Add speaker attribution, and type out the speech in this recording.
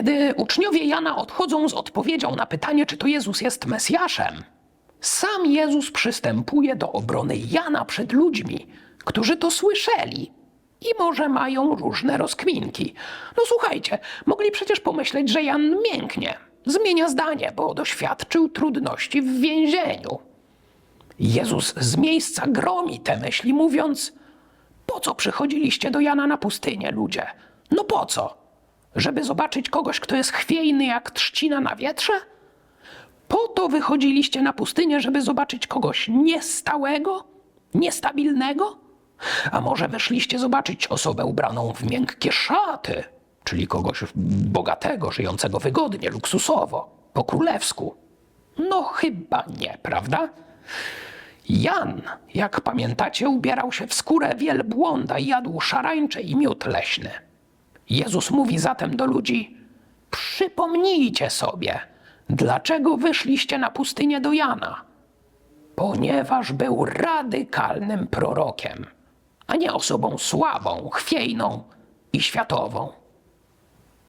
Speaker 1: Kiedy uczniowie Jana odchodzą z odpowiedzią na pytanie, czy to Jezus jest Mesjaszem, sam Jezus przystępuje do obrony Jana przed ludźmi, którzy to słyszeli i może mają różne rozkminki. No słuchajcie, mogli przecież pomyśleć, że Jan mięknie, zmienia zdanie, bo doświadczył trudności w więzieniu. Jezus z miejsca gromi te myśli, mówiąc: Po co przychodziliście do Jana na pustynię, ludzie? No po co? Żeby zobaczyć kogoś, kto jest chwiejny jak trzcina na wietrze? Po to wychodziliście na pustynię, żeby zobaczyć kogoś niestałego, niestabilnego? A może wyszliście zobaczyć osobę ubraną w miękkie szaty, czyli kogoś bogatego, żyjącego wygodnie, luksusowo, po królewsku? No chyba nie, prawda? Jan, jak pamiętacie, ubierał się w skórę wielbłąda i jadł szarańcze i miód leśny. Jezus mówi zatem do ludzi: Przypomnijcie sobie, dlaczego wyszliście na pustynię do Jana. Ponieważ był radykalnym prorokiem, a nie osobą słabą, chwiejną i światową.